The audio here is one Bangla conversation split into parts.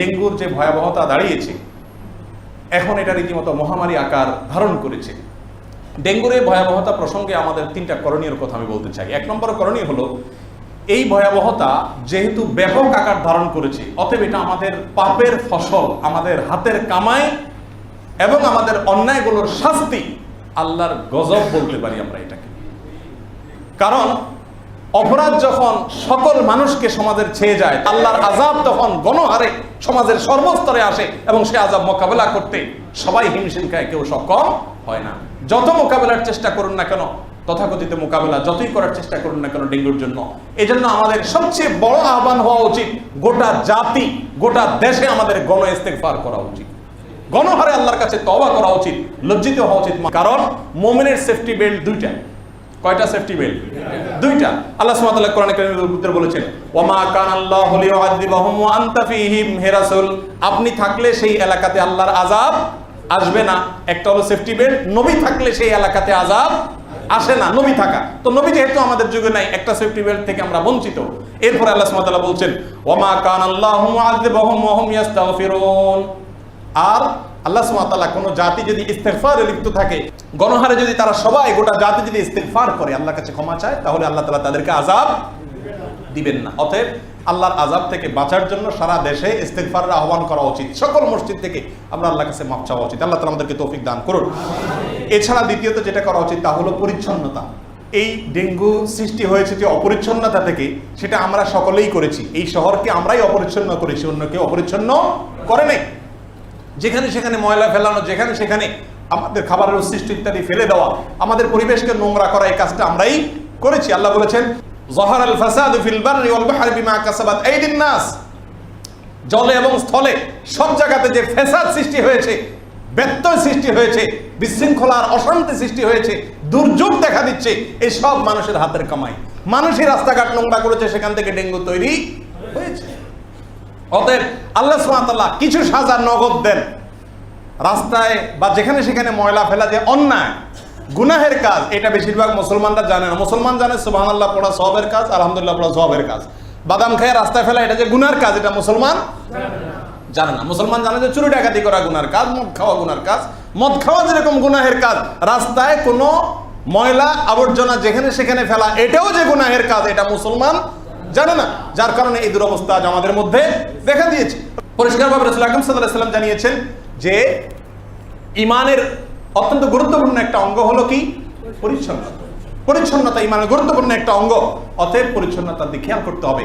ডেঙ্গুর যে ভয়াবহতা দাঁড়িয়েছে, এখন এটা রীতিমতো মহামারী আকার ধারণ করেছে। ডেঙ্গুর এই ভয়াবহতা প্রসঙ্গে আমাদের তিনটা করণীয় কথা আমি বলতে চাই। এক নম্বর করণীয় হলো, এই ভয়াবহতা যেহেতু ব্যাপক আকার ধারণ করেছে, অতএব এটা আমাদের পাপের ফসল, আমাদের হাতের কামাই এবং আমাদের অন্যায়গুলোর শাস্তি আল্লাহর গজব বলতে পারি আমরা এটাকে। কারণ অপরাধ যখন সকল মানুষকে সমাজের ছেয়ে যায়, আল্লাহর আজাব তখন গণহারে সমাজের সর্বস্তরে আসে এবং সে আজাব মোকাবেলা করতে সবাই হিমশিম খায়, কেউ সক্ষম হয় না। যত মোকাবেলার চেষ্টা করুন না কেন, তথাকথিত মোকাবেলা যতই করার চেষ্টা করুন না কেন ডেঙ্গুর জন্য। এজন্য আমাদের সবচেয়ে বড় আহ্বান হওয়া উচিত, গোটা জাতি, গোটা দেশে আমাদের গণ ইস্তেগফার করা উচিত। গণহারে আল্লাহর কাছে তওবা করা উচিত, লজ্জিত হওয়া উচিত। কারণ মোমেনের সেফটি বেল্ট দুইটা কয়টা সেফটি বেল্ট দুইটা। আল্লাহ সুবহানাহু ওয়া কোরআনে কারীমের ভিতরে বলেছেন ওয়ামা কান আল্লাহু লিউআযিবাহুম ওয়া আনতা ফীহিম হে রাসূল, আপনি থাকলে সেই এলাকাতে আল্লাহর আযাব আসবে না। একটা হলো সেফটি বেল্ট নবী থাকলে সেই এলাকাতে আযাব আসে না, নবী থাকা। তো নবী যেহেতু আমাদের যুগে নাই, একটা সেফটি বেল্ট থেকে আমরা বঞ্চিত। এরপর আল্লাহ সুবহানাহু ওয়া বলছেন ওয়ামা কান আল্লাহু মুআযিবাহুম ওয়া হুম ইস্তাগফিরুন আর আল্লাহ সুমাতাল্লাহ কোনো জাতি যদি ইস্তেফারে লিপ্ত থাকে গণহারে যদি তারা সবাই গোটা জাতি যদি ইস্তেফার করে আল্লাহর কাছে ক্ষমা চায় তাহলে আল্লাহ তালা তাদেরকে আজাব দিবেন না। অতএব আল্লাহর আজাব থেকে বাঁচার জন্য সারা দেশে ইস্তেফারের আহ্বান করা উচিত। সকল মসজিদ থেকে আমরা আল্লাহ কাছে মাপ চাওয়া উচিত। আল্লাহ তালা আমাদেরকে তৌফিক দান করুন। এছাড়া দ্বিতীয়ত যেটা করা উচিত তা হলো পরিচ্ছন্নতা। এই ডেঙ্গু সৃষ্টি হয়েছে যে অপরিচ্ছন্নতা থেকে সেটা আমরা সকলেই করেছি। এই শহরকে আমরাই অপরিচ্ছন্ন করেছি অন্য কেউ অপরিচ্ছন্ন করে নাই। যেখানে সেখানে ময়লা ফেলানো, যেখানে সেখানে আমাদের খাবারের উচ্ছিষ্ট ইত্যাদি ফেলে দেওয়া, আমাদের পরিবেশকে নোংরা করা এই কাজটা আমরাই করেছি। আল্লাহ বলেছেন, জহার আল ফাসাদু ফিল বাররি ওয়াল বাহরি বিমা কাসাবাত আইদিন নাস। জলে এবং স্থলে সব জায়গাতে যে ফেসাদ সৃষ্টি হয়েছে, ব্যত্যয় সৃষ্টি হয়েছে, বিশৃঙ্খলার অশান্তি সৃষ্টি হয়েছে, দুর্যোগ দেখা দিচ্ছে এই সব মানুষের হাতের কামাই। মানুষই রাস্তাঘাট নোংরা করেছে, সেখান থেকে ডেঙ্গু তৈরি হয়েছে। অতএব আল্লাহ সুবহানাহু কিছু সাজা নগদ দেন। রাস্তায় বা যেখানে সেখানে ময়লা ফেলা যে অন্যায়, গুনাহের কাজ, এটা বেশিরভাগ মুসলমানরা জানে না। মুসলমান জানে সুবহানাল্লাহ পড়া সবের কাজ, আলহামদুলিল্লাহ পড়া সবের কাজ। বাদাম খেয়ে রাস্তায় ফেলা এটা যে গুনার কাজ, এটা মুসলমান জানে না। মুসলমান জানে যে চুরি ডাকাতি করা গুনার কাজ, মদ খাওয়া গুনার কাজ। মদ খাওয়া যেরকম গুনাহের কাজ, রাস্তায় কোনো ময়লা আবর্জনা যেখানে সেখানে ফেলা, এটাও যে গুনাহের কাজ, এটা মুসলমান জানে না। যার কারণে এই দুরবস্থা আজ আমাদের মধ্যে দেখা দিয়েছে। পরিষ্কারভাবে রসুল আকরম সাল্লাম জানিয়েছেন যে ইমানের অত্যন্ত গুরুত্বপূর্ণ একটা অঙ্গ হলো কি? পরিচ্ছন্নতা। পরিচ্ছন্নতা ইমানের গুরুত্বপূর্ণ একটা অঙ্গ। অতএব পরিচ্ছন্নতার দিকে খেয়াল করতে হবে।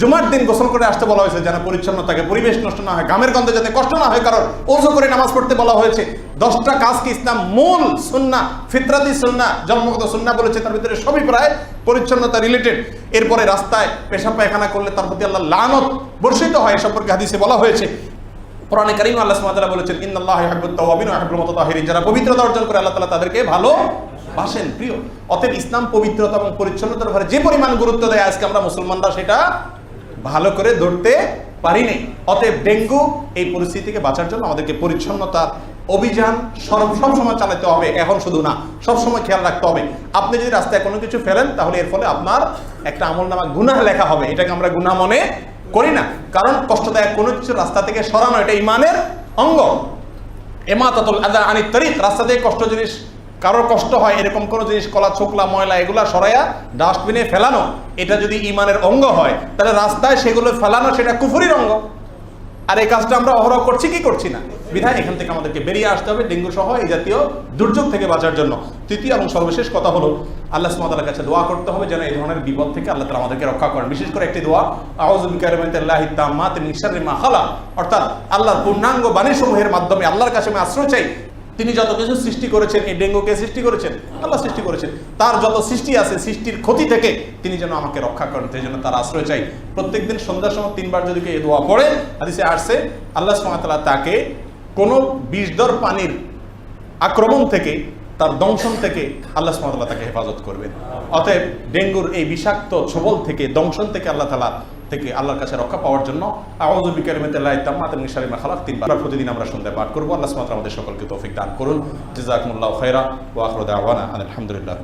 জুমার দিন গোসল করে আসতে বলা হয়েছে যেন পরিচ্ছন্নতাকে, পরিবেশ নষ্ট না হয় গামের গন্ধে যাতে কষ্ট না হয়, কারণ ওজো করে নামাজ পড়তে বলা হয়েছে। দশটা কাজকে ইসলাম মূল সুন্না, ফিতরাতি সুন্না, জন্মগত সুন্না বলেছে, তার ভিতরে সবই প্রায় পরিচ্ছন্নতা রিলেটেড এরপরে রাস্তায় পেশাব পায়খানা করলে তার প্রতি আল্লাহ লানত বর্ষিত হয় সম্পর্কে হাদিসে বলা হয়েছে। কোরআনে কারীম আল্লাহ তাআলা বলেছেন, ইন্নাল্লাহা ইউহিব্বুত তাওয়াবিন ওয়া ইউহিব্বুল যারা পবিত্রতা অর্জন করে, আল্লাহ তাআলা তাদেরকে ভালো বাসেন, প্রিয়। অতএব ইসলাম পবিত্রতা এবং পরিচ্ছন্নতার উপরে যে পরিমাণ গুরুত্ব দেয় আজকে আমরা মুসলমানরা সেটা ভালো করে ধরতে পারিনি। অতএব ডেঙ্গু এই পরিস্থিতি থেকে বাঁচার জন্য আমাদেরকে পরিচ্ছন্নতার অভিযান সব সবসময় চালাতে হবে, এখন শুধু না, সবসময় খেয়াল রাখতে হবে। আপনি যদি রাস্তায় কোনো কিছু ফেলেন, তাহলে এর ফলে আপনার একটা আমল নামা গুনাহ লেখা হবে। এটাকে আমরা গুনাহ মনে করি না। কারণ কষ্টদায়ক কোনো কিছু রাস্তা থেকে সরানো, এটা ইমানের অঙ্গ। এমাতাতুল আদা আনি রাস্তা থেকে কষ্ট জিনিস কারোর কষ্ট হয় এরকম কোনো জিনিস, কলা, ছোকলা, ময়লা, এগুলা সরাইয়া ডাস্টবিনে ফেলানো, এটা যদি ইমানের অঙ্গ হয়, তাহলে রাস্তায় সেগুলো ফেলানো সেটা কুফুরির অঙ্গ। আর এই কাজটা আমরা অহরহ করছি কি করছি না? বিধায় এখান থেকে আমাদেরকে বেরিয়ে আসতে হবে ডেঙ্গু সহ এই জাতীয় দুর্যোগ থেকে বাঁচার জন্য। তৃতীয় এবং সর্বশেষ কথা হলো, আল্লাহ সুমাতার কাছে দোয়া করতে হবে যেন এই ধরনের বিপদ থেকে আল্লাহ তালা আমাদেরকে রক্ষা করেন। বিশেষ করে একটি দোয়া আউজুবিকারমাতিমা খালা অর্থাৎ আল্লাহর পূর্ণাঙ্গ বাণীসমূহের মাধ্যমে আল্লাহর কাছে আমি আশ্রয় চাই তিনি যত কিছু সৃষ্টি করেছেন, এই ডেঙ্গুকে সৃষ্টি করেছেন, আল্লাহ সৃষ্টি করেছেন, তার যত সৃষ্টি আছে, সৃষ্টির ক্ষতি থেকে তিনি যেন আমাকে রক্ষা করেন, সেই জন্য তার আশ্রয় চাই। প্রত্যেকদিন সন্ধ্যার সময় তিনবার যদি কেউ দোয়া পড়ে, হাদিসে আসছে, আল্লাহ সুমাতাল্লাহ তাকে কোনো বিষদর পানির আক্রমণ থেকে, তার দংশন থেকে আল্লাহ সুমাতাল্লাহ তাকে হেফাজত করবেন। অতএব ডেঙ্গুর এই বিষাক্ত ছবল থেকে, দংশন থেকে আল্লাহ তালা থেকে আল্লাহর কাছে রক্ষা পাওয়ার জন্য মা খালাক তিনবার। প্রতিদিন আমরা সন্ধ্যায় পাঠ করব। আল্লাহ আমাদের সকলকে তৌফিক দান করুন। জিজাকুল্লাহ খাইরা ওয়া আখিরু দাওয়ানা আলহামদুলিল্লাহ